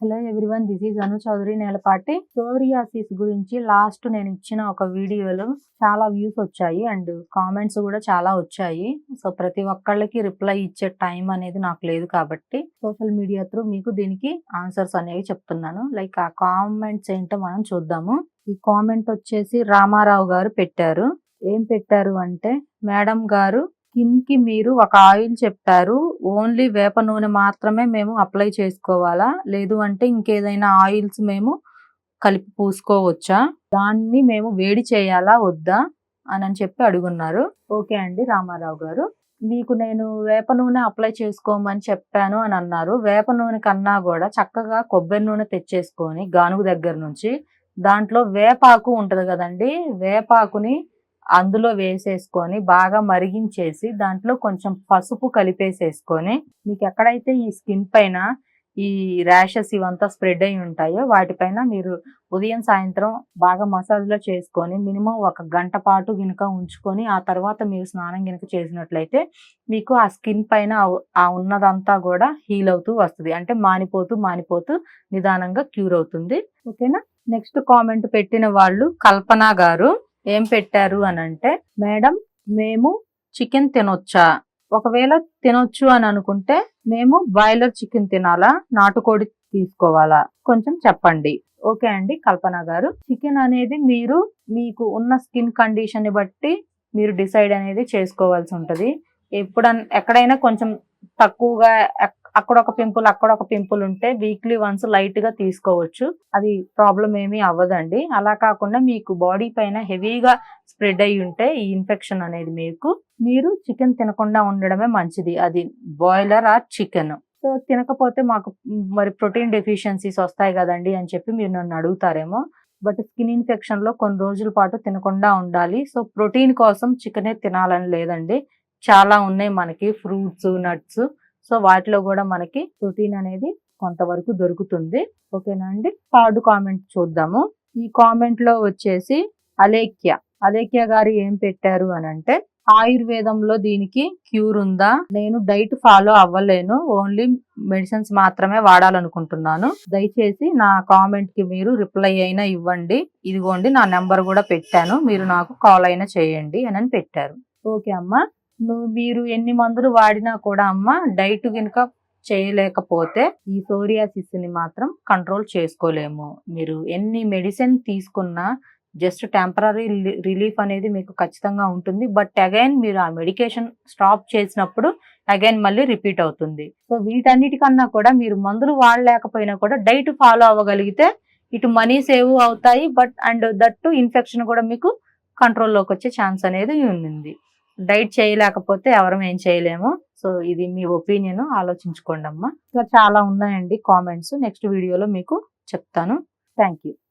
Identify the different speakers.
Speaker 1: Hello everyone this is Anu Chowdary Nelapati. Psoriasis గురించి last నేను ఇచ్చిన ఒక వీడియోలో చాలా వ్యూస్ వచ్చాయి అండ్ కామెంట్స్ కూడా చాలా వచ్చాయి. సో ప్రతి ఒక్కళ్ళకి రిప్లై ఇచ్చే టైం అనేది నాకు లేదు కాబట్టి సోషల్ మీడియా త్రూ మీకు దీనికి ఆన్సర్స్ అనేవి చెప్తున్నాను. లైక్ ఆ కామెంట్స్ ఏంటో మనం చూద్దాము. ఈ కామెంట్ వచ్చేసి రామారావు గారు పెట్టారు. ఏం పెట్టారు అంటే మేడం గారు స్కిన్కి మీరు ఒక ఆయిల్ చెప్పారు ఓన్లీ వేప నూనె మాత్రమే మేము అప్లై చేసుకోవాలా? లేదు అంటే ఇంకేదైనా ఆయిల్స్ మేము కలిపి పూసుకోవచ్చా? దాన్ని మేము వేడి చేయాలా? వద్దా? అని అని చెప్పి అడుగున్నారు. ఓకే అండి రామారావు గారు. మీకు నేను వేప నూనె అప్లై చేసుకోమని చెప్పాను అని అన్నారు. వేప నూనె కన్నా కూడా చక్కగా కొబ్బరి నూనె తెచ్చేసుకొని గానుగు దగ్గర నుంచి దాంట్లో వేపాకు ఉంటుంది కదండి. వేపాకుని అందులో వేసేసుకొని బాగా మరిగించేసి దాంట్లో కొంచెం పసుపు కలిపేసేసుకొని మీకు ఎక్కడైతే ఈ స్కిన్ పైన ఈ ర్యాషెస్ ఇవంతా స్ప్రెడ్ అయి ఉంటాయో వాటిపైన మీరు ఉదయం సాయంత్రం బాగా మసాజ్లో చేసుకొని మినిమం ఒక గంట పాటు గినుక ఉంచుకొని ఆ తర్వాత మీరు స్నానం గినుక చేసినట్లయితే మీకు ఆ స్కిన్ పైన ఆ ఉన్నదంతా కూడా హీల్ అవుతూ వస్తుంది. అంటే మానిపోతూ మానిపోతూ నిదానంగా క్యూర్ అవుతుంది. ఓకేనా? నెక్స్ట్ కామెంట్ పెట్టిన వాళ్ళు కల్పన గారు. ఏం పెట్టారు అని అంటే మేడం మేము చికెన్ తినొచ్చా? ఒకవేళ తినొచ్చు అని అనుకుంటే మేము బాయిలర్ చికెన్ తినాలా? నాటుకోడి తీసుకోవాలా? కొంచెం చెప్పండి. ఓకే అండి కల్పన గారు. చికెన్ అనేది మీరు మీకు ఉన్న స్కిన్ కండిషన్ బట్టి మీరు డిసైడ్ అనేది చేసుకోవాల్సి ఉంటుంది. ఎప్పుడన్ ఎక్కడైనా కొంచెం తక్కువగా అక్కడ ఒక పింపుల్ అక్కడ ఒక పింపుల్ ఉంటే వీక్లీ వన్స్ లైట్గా తీసుకోవచ్చు. అది ప్రాబ్లం ఏమీ అవ్వదండి. అలా కాకుండా మీకు బాడీ పైన హెవీగా స్ప్రెడ్ అయి ఉంటే ఈ ఇన్ఫెక్షన్ అనేది మీకు మీరు చికెన్ తినకుండా ఉండడమే మంచిది. అది బాయిలర్ ఆర్ చికెన్ సో తినకపోతే మాకు మరి ప్రోటీన్ డెఫిషియన్సీస్ వస్తాయి కదండి అని చెప్పి మీరు నన్ను అడుగుతారేమో. బట్ స్కిన్ ఇన్ఫెక్షన్లో కొన్ని రోజుల పాటు తినకుండా ఉండాలి. సో ప్రోటీన్ కోసం చికెనే తినాలని లేదండి. చాలా ఉన్నాయి మనకి ఫ్రూట్స్ నట్స్ సో వాటిలో కూడా మనకి ప్రోటీన్ అనేది కొంతవరకు దొరుకుతుంది. ఓకేనా అండి? థర్డ్ కామెంట్ చూద్దాము. ఈ కామెంట్లో వచ్చేసి అలేఖ్య. అలేఖ్య గారు ఏం పెట్టారు అని అంటే ఆయుర్వేదంలో దీనికి క్యూర్ ఉందా? నేను డైట్ ఫాలో అవ్వలేను. ఓన్లీ మెడిసిన్స్ మాత్రమే వాడాలనుకుంటున్నాను. దయచేసి నా కామెంట్కి మీరు రిప్లై అయినా ఇవ్వండి. ఇదిగోండి నా నెంబర్ కూడా పెట్టాను. మీరు నాకు కాల్ అయినా చేయండి అని పెట్టారు. ఓకే అమ్మా. నువ్వు మీరు ఎన్ని మందులు వాడినా కూడా అమ్మ డైట్ కనుక చేయలేకపోతే ఈ సోరియాసిస్ని మాత్రం కంట్రోల్ చేసుకోలేము. మీరు ఎన్ని మెడిసిన్ తీసుకున్నా జస్ట్ టెంపరీ రిలీఫ్ అనేది మీకు ఖచ్చితంగా ఉంటుంది. బట్ అగైన్ మీరు ఆ మెడికేషన్ స్టాప్ చేసినప్పుడు అగైన్ మళ్ళీ రిపీట్ అవుతుంది. సో వీటన్నిటికన్నా కూడా మీరు మందులు వాడలేకపోయినా కూడా డైట్ ఫాలో అవ్వగలిగితే ఇటు మనీ సేవ్ అవుతాయి. బట్ అండ్ దట్టు ఇన్ఫెక్షన్ కూడా మీకు కంట్రోల్లోకి వచ్చే ఛాన్స్ అనేది ఉంది. డైట్ చేయలేకపోతే ఎవరం ఏం చేయలేము. సో ఇది మీ ఒపీనియన్. ఆలోచించుకోండి అమ్మా ఇంకా చాలా ఉన్నాయండి కామెంట్స్. నెక్స్ట్ వీడియోలో మీకు చెప్తాను. Thank you